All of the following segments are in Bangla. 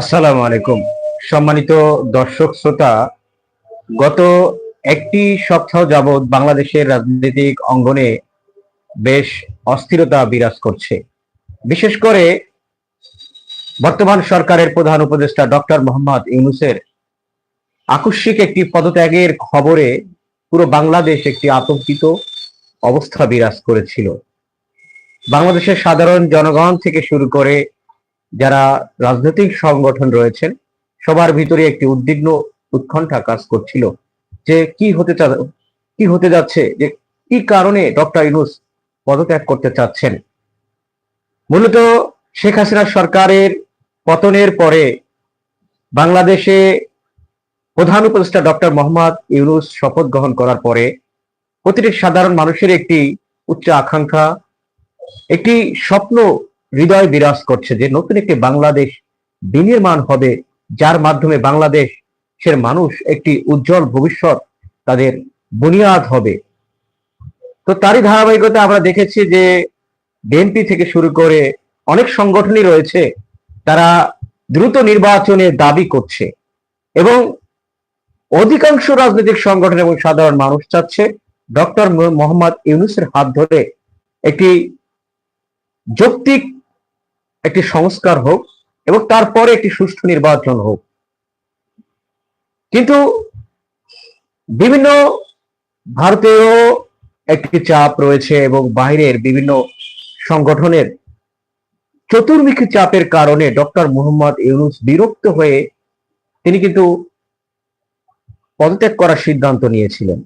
আসসালামু আলাইকুম। সম্মানিত দর্শক শ্রোতা, গত একটি সপ্তাহ যাবৎ বাংলাদেশের রাজনৈতিক অঙ্গনে বেশ অস্থিরতা বিরাজ করছে। বিশেষ করে বর্তমান সরকারের প্রধান উপদেষ্টা ডক্টর মোহাম্মদ ইউনুসের আকস্মিক একটি পদত্যাগের খবরে পুরো বাংলাদেশ একটি আতঙ্কিত অবস্থা বিরাজ করেছিল। বাংলাদেশের সাধারণ জনগণ থেকে শুরু করে যারা রাজনৈতিক সংগঠন রয়েছেন, সবার ভিতরে একটি উদ্বিগ্ন উৎকণ্ঠা কাজ করছিল যে কি হতে কি হতে যাচ্ছে, যে কি কারণে ডক্টর ইউনুস পদত্যাগ করতে চাচ্ছেন? মূলত শেখ হাসিনা সরকারের পতনের পরে বাংলাদেশে প্রধান উপদেষ্টা ডক্টর মোহাম্মদ ইউনুস শপথ গ্রহণ করার পরে প্রতিটি সাধারণ মানুষের একটি উচ্চ আকাঙ্ক্ষা, একটি স্বপ্ন হৃদয় বিরাজ করছে যে নতুন একটি বাংলাদেশ বিনির্মাণ হবে, যার মাধ্যমে বাংলাদেশের মানুষ একটি উজ্জ্বল ভবিষ্যৎ তাদের বুনিয়াদ হবে। তো তারই ধারাবাহিকতা আমরা দেখেছি যে বিএনপি থেকে শুরু করে অনেক সংগঠনই রয়েছে, তারা দ্রুত নির্বাচনের দাবি করছে এবং অধিকাংশ রাজনৈতিক সংগঠন এবং সাধারণ মানুষ চাচ্ছে ডক্টর মোহাম্মদ ইউনুসের হাত ধরে একটি যৌক্তিক একটি সংস্কার হোক এবং তারপরে একটি সুষ্ঠু নির্বাচন হোক। কিন্তু বিভিন্ন ভারতীয় একটি চাপ রয়েছে এবং বাইরের বিভিন্ন সংগঠনের চতুর্মুখী চাপের কারণে ডক্টর মোহাম্মদ ইউনুস বিরক্ত হয়ে তিনি কিন্তু পদত্যাগ করার সিদ্ধান্ত নিয়েছিলেন।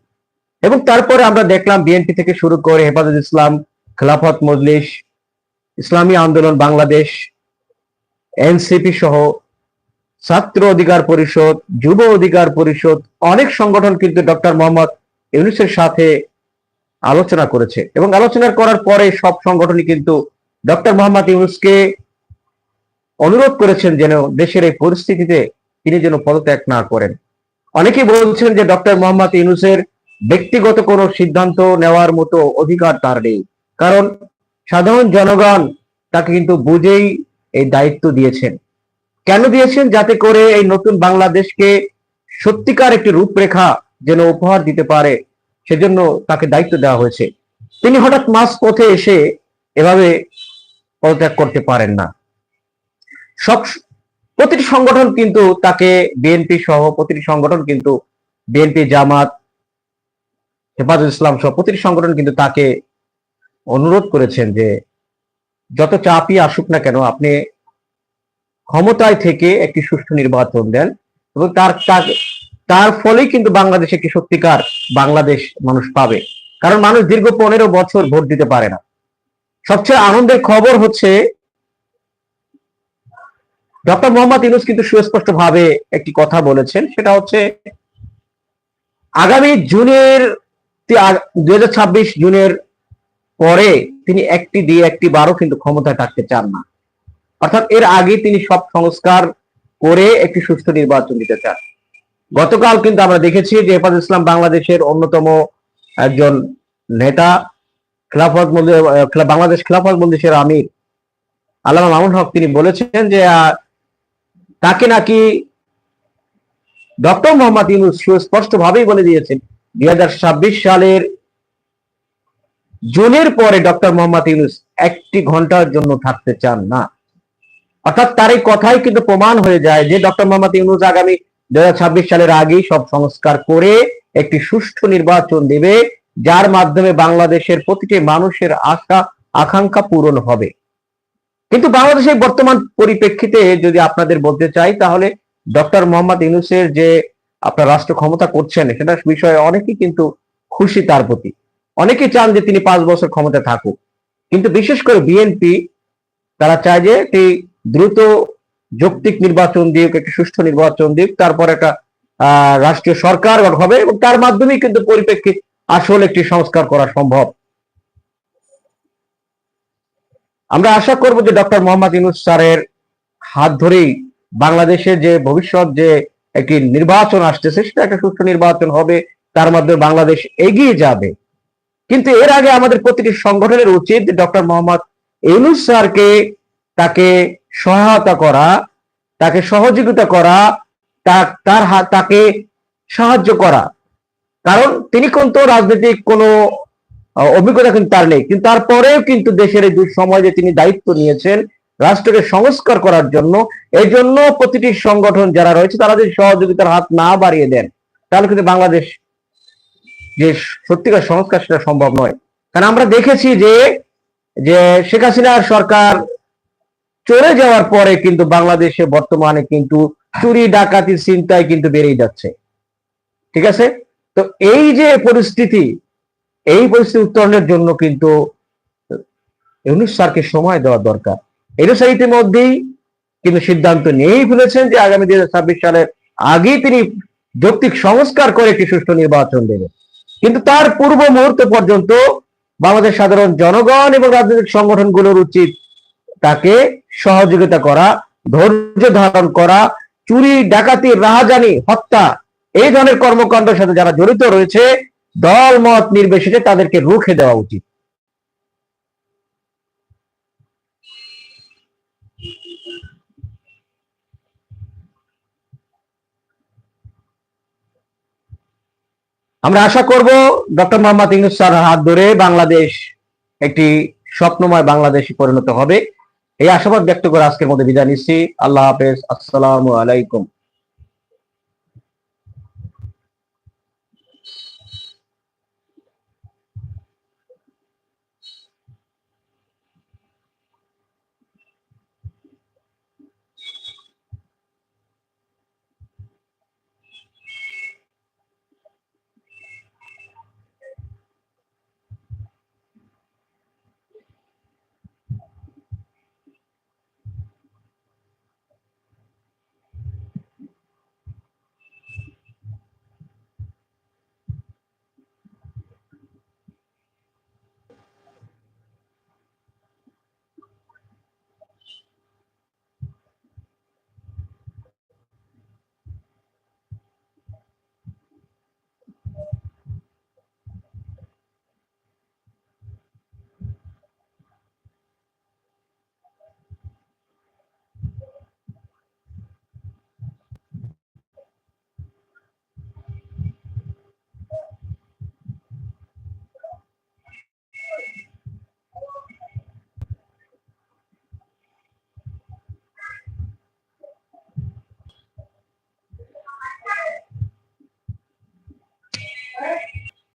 এবং তারপরে আমরা দেখলাম বিএনপি থেকে শুরু করে হেফাজত ইসলাম, খেলাফত মজলিস ইসলামী আন্দোলন বাংলাদেশ, এনসিপি সহ ছাত্র অধিকার পরিষদ, যুব অধিকার পরিষদ, অনেক সংগঠন কিন্তু ডক্টর মোহাম্মদ ইউনুসের সাথে আলোচনা করেছে। এবং আলোচনা করার পরে সব সংগঠনই কিন্তু ডক্টর মোহাম্মদ ইউনুসকে অনুরোধ করেছেন যেন দেশের এই পরিস্থিতিতে তিনি যেন পদত্যাগ না করেন। অনেকেই বলছেন যে ডক্টর মোহাম্মদ ইউনুসের ব্যক্তিগত কোনো সিদ্ধান্ত নেওয়ার মতো অধিকার তার নেই। কারণ সাধারণ জনগণ তাকে কিন্তু বুঝেই এই দায়িত্ব দিয়েছেন। কেন দিয়েছেন? যাতে করে এই নতুন বাংলাদেশকে সত্যিকার একটি রূপরেখা যেন উপহার দিতে পারে, সেজন্য তাকে দায়িত্ব দেওয়া হয়েছে। তিনি হঠাৎ মাস পথে এসে এভাবে পদত্যাগ করতে পারেন না। সব প্রতিটি সংগঠন কিন্তু তাকে বিএনপি সহ প্রতিটি সংগঠন কিন্তু বিএনপি জামাত, হেফাজত ইসলাম সহ প্রতিটি সংগঠন কিন্তু তাকে অনুরোধ করেছেন যে যত চাপই আসুক না কেন, আপনি ক্ষমতায় থেকে একটি সুষ্ঠু নির্বাচন দেন এবং তার তার- ফলেই কিন্তু বাংলাদেশে একটি সত্যিকার বাংলাদেশ মানুষ পাবে। কারণ মানুষ দীর্ঘ পনেরো বছর ভোট দিতে পারে না। সবচেয়ে আনন্দের খবর হচ্ছে, ডক্টর মোহাম্মদ ইউনুস কিন্তু সুস্পষ্ট ভাবে একটি কথা বলেছেন, সেটা হচ্ছে আগামী জুনের দুই হাজার ছাব্বিশ জুনের পরে তিনি একটি দিয়ে একটি বারও কিন্তু ক্ষমতা থাকতে চান না। অর্থাৎ এর আগে তিনি সব সংস্কার করে একটি সুস্থ নির্বাচন দিতে চান। গতকাল কিন্তু আমরা দেখেছি যে হেফাজ ইসলাম বাংলাদেশের অন্যতম একজন নেতা, খেলাফত বাংলাদেশ খেলাফত মন্দিরের আমির আল্লামা মামুন হক তিনি বলেছেন যে তাকে নাকি ডক্টর মোহাম্মদ ইউনুস সুস্পষ্ট ভাবেই বলে দিয়েছেন, দুই হাজার ছাব্বিশ সালের জুনের পরে ডক্টর মোহাম্মদ ইউনুস একটি ঘণ্টার জন্য থাকতে চান না। অর্থাৎ তার এই কথাই কিন্তু প্রমাণ হয়ে যায় যে ডক্টর মোহাম্মদ ইউনুস আগামী দুই সালের আগেই সব সংস্কার করে একটি সুষ্ঠু নির্বাচন দেবে, যার মাধ্যমে বাংলাদেশের প্রতিটি মানুষের আশা, আকাঙ্ক্ষা পূরণ হবে। কিন্তু বাংলাদেশের বর্তমান পরিপ্রেক্ষিতে যদি আপনাদের বলতে চাই, তাহলে ডক্টর মোহাম্মদ ইউনুসের যে আপনার রাষ্ট্র ক্ষমতা করছেন সেটা বিষয়ে অনেকেই কিন্তু খুশি তার প্রতি। অনেকেই চান যে তিনি পাঁচ বছর ক্ষমতা থাকুক। কিন্তু বিশেষ করে বিএনপি তারা চায় যে দ্রুত যৌক্তিক নির্বাচন দিক, একটি সুষ্ঠু নির্বাচন দিক, তারপর একটা রাষ্ট্রীয় সরকার হবে এবং তার মাধ্যমেই কিন্তু পরিপ্রেক্ষিত আসল একটি সংস্কার করা সম্ভব। আমরা আশা করব যে ডক্টর মোহাম্মদ ইনুস স্যারের হাত ধরেই বাংলাদেশের যে ভবিষ্যৎ যে একটি নির্বাচন আসতেছে, সেটা একটা সুষ্ঠু নির্বাচন হবে, তার মাধ্যমে বাংলাদেশ এগিয়ে যাবে। কিন্তু এর আগে আমাদের প্রতিটি সংগঠনের উচিত ডক্টর মোহাম্মদ ইউনুস স্যারকে তাকে সহায়তা করা, তাকে সহযোগিতা করা তার তাকে সাহায্য করা। কারণ তিনি কিন্তু রাজনৈতিক কোনো অভিজ্ঞতা কিন্তু তার নেই। কিন্তু তারপরেও কিন্তু দেশের এই দুঃসময় যে তিনি দায়িত্ব নিয়েছেন রাষ্ট্রকে সংস্কার করার জন্য। এই জন্য প্রতিটি সংগঠন যারা রয়েছে, তারা যদি সহযোগিতার হাত না বাড়িয়ে দেন, তাহলে কিন্তু বাংলাদেশ যে সত্যিকার সংস্কার সেটা সম্ভব নয়। কারণ আমরা দেখেছি যে যে শেখ হাসিনার সরকার চলে যাওয়ার পরে কিন্তু বাংলাদেশে বর্তমানে কিন্তু চুরি, ডাকাতি চিন্তায় কিন্তু বেড়েই যাচ্ছে। ঠিক আছে? তো এই যে পরিস্থিতি, এই পরিস্থিতি উত্তরণের জন্য কিন্তু ইউনুস সময় দেওয়া দরকার। ইউনুস স্যার ইতিমধ্যেই কিন্তু সিদ্ধান্ত নিয়েই ফেলেছেন যে আগামী দুই হাজার ছাব্বিশ সালের আগেই তিনি যৌক্তিক সংস্কার করে একটি সুষ্ঠু নির্বাচন দেবেন। কিন্তু তার পূর্ব মুহূর্ত পর্যন্ত বাংলাদেশ সাধারণ জনগণ এবং রাজনৈতিক সংগঠনগুলোর উচিত তাকে সহযোগিতা করা, ধৈর্য ধারণ করা, চুরি, ডাকাতি, রাহাজানি, হত্যা এই ধরনের কর্মকাণ্ডের সাথে যারা জড়িত রয়েছে, দল মত নির্বিশেষে তাদেরকে রুখে দেওয়া উচিত। আমরা আশা করব ডক্টর মোহাম্মদ ইউনুস স্যার হাত ধরে বাংলাদেশ একটি স্বপ্নময় বাংলাদেশে পরিণত হবে। এই আশাবাদ ব্যক্ত করে আজকের মধ্যে বিদায় নিচ্ছি। আল্লাহ হাফেজ। আসসালামু আলাইকুম।